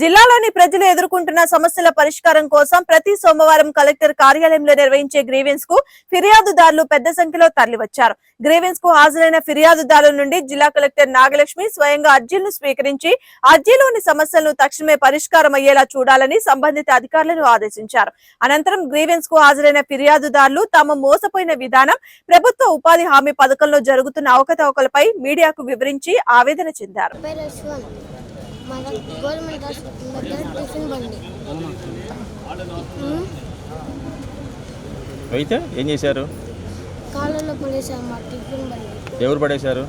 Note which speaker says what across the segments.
Speaker 1: జిల్లాలోని ప్రజలు ఎదుర్కొంటున్న సమస్యల పరిష్కారం కోసం ప్రతి సోమవారం కలెక్టర్ కార్యాలయంలో నిర్వహించే గ్రీవెన్స్కు ఫిర్యాదుదారులు పెద్ద సంఖ్యలో తరలివచ్చారు. గ్రీవెన్స్కు హాజరైన ఫిర్యాదుదారుల నుండి జిల్లా కలెక్టర్ నాగలక్ష్మి స్వయంగా అర్జీలను స్వీకరించి అర్జీలోని సమస్యలను తక్షణమే పరిష్కారం అయ్యేలా చూడాలని సంబంధిత అధికారులను ఆదేశించారు. అనంతరం గ్రీవెన్స్కు హాజరైన ఫిర్యాదుదారులు తాము మోసపోయిన విధానం ప్రభుత్వ ఉపాధి హామీ పథకంలో జరుగుతున్న అవకతవకలపై మీడియాకు వివరించి ఆవేదన చెందారు.
Speaker 2: మన గవర్నమెంట్ హాస్పిటల్ దగ్గర టిఫిన్ బండి.
Speaker 3: అయితే ఏం చేశారు?
Speaker 2: కాళ్ళలో పడేసాం మా టిఫిన్ బండి.
Speaker 3: ఎవరు పడేశారు?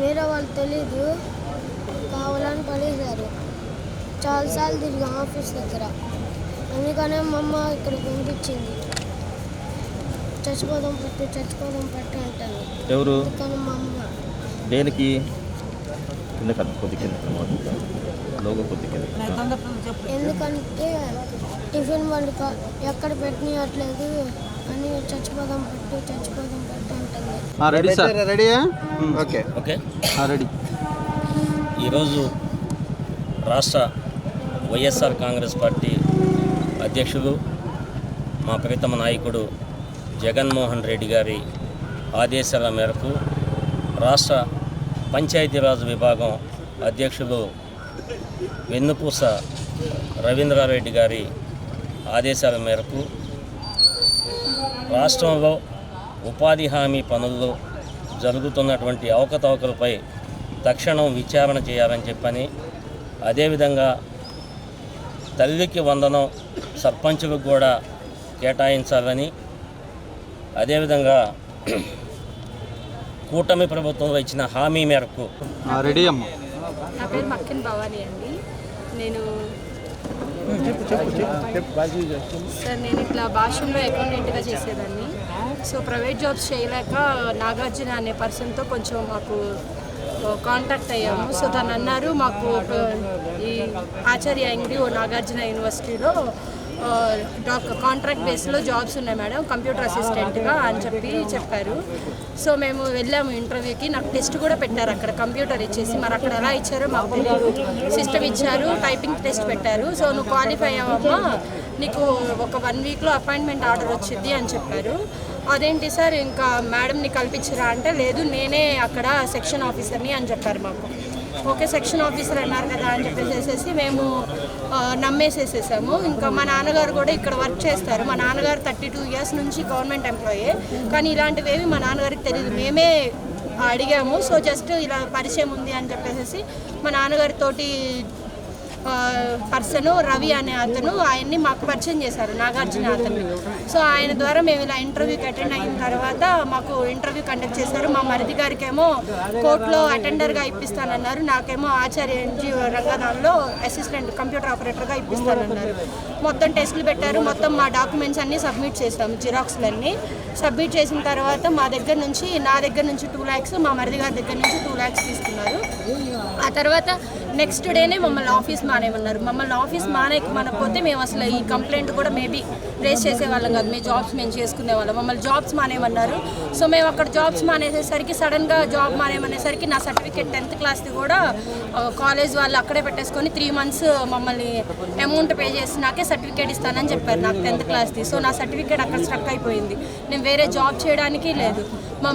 Speaker 2: వేరే వాళ్ళు తెలీదు. కావాలని పడేశారు. చాలాసార్లు తిరిగాం ఆఫీస్ దగ్గర. అందుకనే మా అమ్మ ఇక్కడ పంపించింది. చచ్చిపోదాం పెట్టు చచ్చిపోదాం పెట్టు అంటాను
Speaker 3: ఎవరు?
Speaker 2: మా అమ్మ.
Speaker 3: దేనికి? కింద కదా కొద్ది కింద లోగో కొద్ది కింద
Speaker 2: ఎందుకంటే టిఫిన్ బండి కా- ఎక్కడ పెట్టినట్లేదు అని చచ్చిపోదాం పెట్టు చచ్చిపోదాం పెట్టు అంటుంది.
Speaker 4: రెడీ సార్ రెడీయా? ఓకే.
Speaker 5: ఓకే.
Speaker 4: రెడీ
Speaker 5: ఈరోజు రాష్ట్ర వైఎస్ఆర్ కాంగ్రెస్ పార్టీ అధ్యక్షులు మా ప్రీతమ నాయకుడు జగన్మోహన్ రెడ్డి గారి ఆదేశాల మేరకు రాష్ట్ర పంచాయతీరాజ్ విభాగం అధ్యక్షులు వెన్నుపూస రవీంద్రారెడ్డి గారి ఆదేశాల మేరకు రాష్ట్రంలో ఉపాధి హామీ పనుల్లో జరుగుతున్నటువంటి అవకతవకలపై తక్షణం విచారణ చేయాలని చెప్పని అదేవిధంగా తల్లికి వందనం సర్పంచులకు కూడా కేటాయించాలని అదేవిధంగా కూటమి ప్రభుత్వంలో ఇచ్చిన హామీ మేరకు.
Speaker 4: రెడీ అమ్మ.
Speaker 6: నా పేరు మక్కిన్ భవానీ అండి. నేను సార్ నేను ఇట్లా భాషల్లో అకౌంటెంట్గా చేసేదాన్ని. సో ప్రైవేట్ జాబ్స్ చేయలేక నాగార్జున అనే పర్సన్తో కొంచెం మాకు కాంటాక్ట్ అయ్యాము. సో తను అన్నారు మాకు ఈ ఆచార్య అంగడి ఓ నాగార్జున యూనివర్సిటీలో కాంట్రాక్ట్ బేస్లో జాబ్స్ ఉన్నాయి మేడం కంప్యూటర్ అసిస్టెంట్గా అని చెప్పి చెప్పారు. సో మేము వెళ్ళాము ఇంటర్వ్యూకి. నాకు టెస్ట్ కూడా పెట్టారు అక్కడ కంప్యూటర్ ఇచ్చేసి. మరి అక్కడ ఎలా ఇచ్చారో మాకు తెలియదు సిస్టమ్ ఇచ్చారు టైపింగ్ టెస్ట్ పెట్టారు. సో నువ్వు క్వాలిఫై అవ్వమ్మా నీకు ఒక వన్ వీక్లో అపాయింట్మెంట్ ఆర్డర్ వచ్చింది అని చెప్పారు. అదేంటి సార్ ఇంకా మేడంని కల్పించరా అంటే లేదు నేనే అక్కడ సెక్షన్ ఆఫీసర్ని అని చెప్పారు మాకు. ఓకే సెక్షన్ ఆఫీసర్ అన్నారు కదా అని చెప్పేసేసి మేము నమ్మేసేసాము నమ్మేసేసేసాము. ఇంకా మా నాన్నగారు కూడా ఇక్కడ వర్క్ చేస్తారు. మా నాన్నగారు థర్టీ టూ ఇయర్స్ నుంచి గవర్నమెంట్ ఎంప్లాయీ కానీ ఇలాంటివి మా నాన్నగారికి తెలియదు మేమే అడిగాము. సో జస్ట్ ఇలా పరిచయం ఉంది అని చెప్పేసి మా నాన్నగారితోటి పర్సన్ రవి అనే అతను ఆయన్ని మాకు పరిచయం చేశారు నాగార్జున అతను సో ఆయన ద్వారా మేము ఇలా ఇంటర్వ్యూకి అటెండ్ అయిన తర్వాత మాకు ఇంటర్వ్యూ కండక్ట్ చేశారు. మా మరిది గారికి ఏమో కోర్టులో అటెండర్గా ఇప్పిస్తానన్నారు. నాకేమో ఆచార్య ఎన్జిఓ రంగనాథంలో అసిస్టెంట్ కంప్యూటర్ ఆపరేటర్గా ఇప్పిస్తానన్నారు. మొత్తం టెస్టులు పెట్టారు. మొత్తం మా డాక్యుమెంట్స్ అన్నీ సబ్మిట్ చేసాము జిరాక్స్లన్నీ. సబ్మిట్ చేసిన తర్వాత మా దగ్గర నుంచి నా దగ్గర నుంచి టూ ల్యాక్స్ మా మరిది గారి దగ్గర నుంచి టూ ల్యాక్స్ తీసుకున్నారు. ఆ తర్వాత నెక్స్ట్ డేనే మమ్మల్ని ఆఫీస్ మానేమన్నారు మమ్మల్ని ఆఫీస్ మానే మనకపోతే మేము అసలు ఈ కంప్లైంట్ కూడా మేబీ రేస్ చేసేవాళ్ళం కాదు. మీ జాబ్స్ మేము చేసుకునే వాళ్ళం మమ్మల్ని జాబ్స్ మానేమన్నారు సో మేము అక్కడ జాబ్స్ మానేసేసరికి సడన్గా జాబ్ మానేమనేసరికి నా సర్టిఫికేట్ టెన్త్ క్లాస్ది కూడా కాలేజ్ వాళ్ళు అక్కడే పెట్టేసుకొని త్రీ మంత్స్ మమ్మల్ని అమౌంట్ పే చేసినాకే సర్టిఫికేట్ ఇస్తానని చెప్పారు నాకు టెన్త్ క్లాస్ది. సో నా సర్టిఫికేట్ అక్కడ స్ట్రక్ అయిపోయింది. నేను వేరే జాబ్ చేయడానికి లేదు. మా